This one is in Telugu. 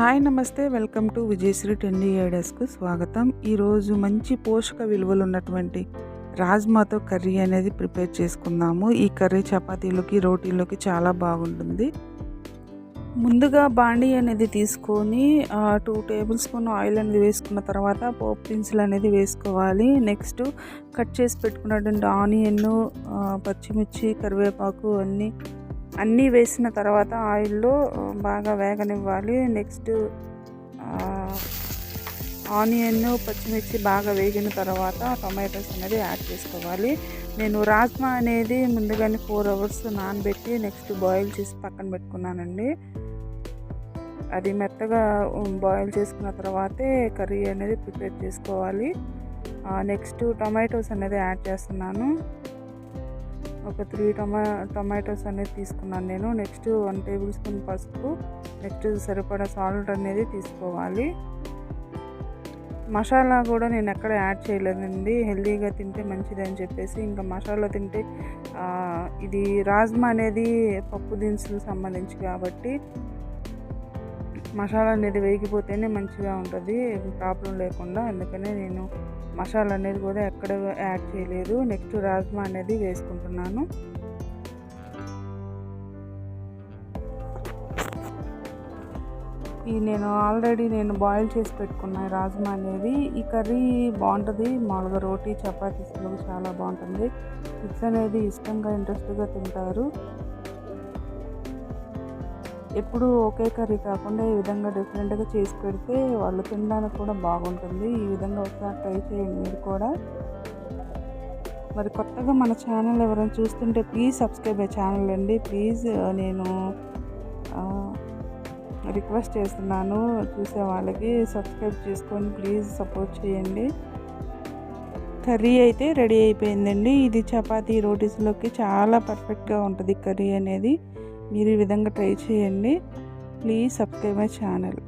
హాయ్ నమస్తే. వెల్కమ్ టు విజయశ్రీ టెండి ఐడస్కు స్వాగతం. ఈరోజు మంచి పోషక విలువలు ఉన్నటువంటి రాజ్మాతో కర్రీ అనేది ప్రిపేర్ చేసుకుందాము. ఈ కర్రీ చపాతీలోకి రోటీలోకి చాలా బాగుంటుంది. ముందుగా బాండీ అనేది తీసుకొని టూ టేబుల్ స్పూన్ ఆయిల్ అనేది వేసుకున్న తర్వాత పోపు దినుసులు అనేది వేసుకోవాలి. నెక్స్ట్ కట్ చేసి పెట్టుకున్నటువంటి ఆనియన్ పచ్చిమిర్చి కరివేపాకు అన్నీ అన్నీ వేసిన తర్వాత ఆయిల్లో బాగా వేగనివ్వాలి. నెక్స్ట్ ఆనియన్ పచ్చిమిర్చి బాగా వేగిన తర్వాత టొమాటోస్ అనేది యాడ్ చేసుకోవాలి. నేను రాజ్మా అనేది ముందుగానే ఫోర్ అవర్స్ నానబెట్టి నెక్స్ట్ బాయిల్ చేసి పక్కన పెట్టుకున్నానండి. అది మెత్తగా బాయిల్ చేసుకున్న తర్వాతే కర్రీ అనేది ప్రిపేర్ చేసుకోవాలి. నెక్స్ట్ టొమాటోస్ అనేది యాడ్ చేస్తున్నాను. ఒక త్రీ టొమా టొమాటోస్ అనేది తీసుకున్నాను నేను. నెక్స్ట్ వన్ టేబుల్ స్పూన్ పసుపు నెక్స్ట్ సరిపడా సాల్ట్ అనేది తీసుకోవాలి. మసాలా కూడా నేను ఎక్కడ యాడ్ చేయలేదండి. హెల్దీగా తింటే మంచిది అని చెప్పేసి ఇంకా మసాలా తింటే ఇది రాజ్మా అనేది పప్పు దినుసులకు సంబంధించి కాబట్టి మసాలా అనేది వేగిపోతేనే మంచిగా ఉంటుంది. ప్రాబ్లం లేకుండా. అందుకనే నేను మసాలా అనేది కూడా ఎక్కడ యాడ్ చేయలేదు. నెక్స్ట్ రాజ్మా అనేది వేసుకుంటున్నాను. ఈ నేను ఆల్రెడీ నేను బాయిల్ చేసి పెట్టుకున్న రాజ్మా అనేది ఈ కర్రీ బాగుంటుంది. మామూలుగా రోటీ చపాతీస్లో చాలా బాగుంటుంది. కిడ్స్ అనేది ఇష్టంగా ఇంట్రెస్ట్గా తింటారు. ఎప్పుడు ఒకే కర్రీ కాకుండా ఈ విధంగా డిఫరెంట్గా చేసి పెడితే వాళ్ళు తినడానికి కూడా బాగుంటుంది. ఈ విధంగా ఒకసారి ట్రై చేయండి మీరు కూడా. మరి కొత్తగా మన ఛానల్ ఎవరైనా చూస్తుంటే ప్లీజ్ సబ్స్క్రైబ్ అయ్యే ఛానల్ అండి. ప్లీజ్ నేను రిక్వెస్ట్ చేస్తున్నాను చూసే వాళ్ళకి. సబ్స్క్రైబ్ చేసుకొని ప్లీజ్ సపోర్ట్ చేయండి. కర్రీ అయితే రెడీ అయిపోయిందండి. ఇది చపాతీ రోటీస్లోకి చాలా పర్ఫెక్ట్గా ఉంటుంది కర్రీ అనేది. మీరు ఈ విధంగా ట్రై చేయండి. Please subscribe my channel.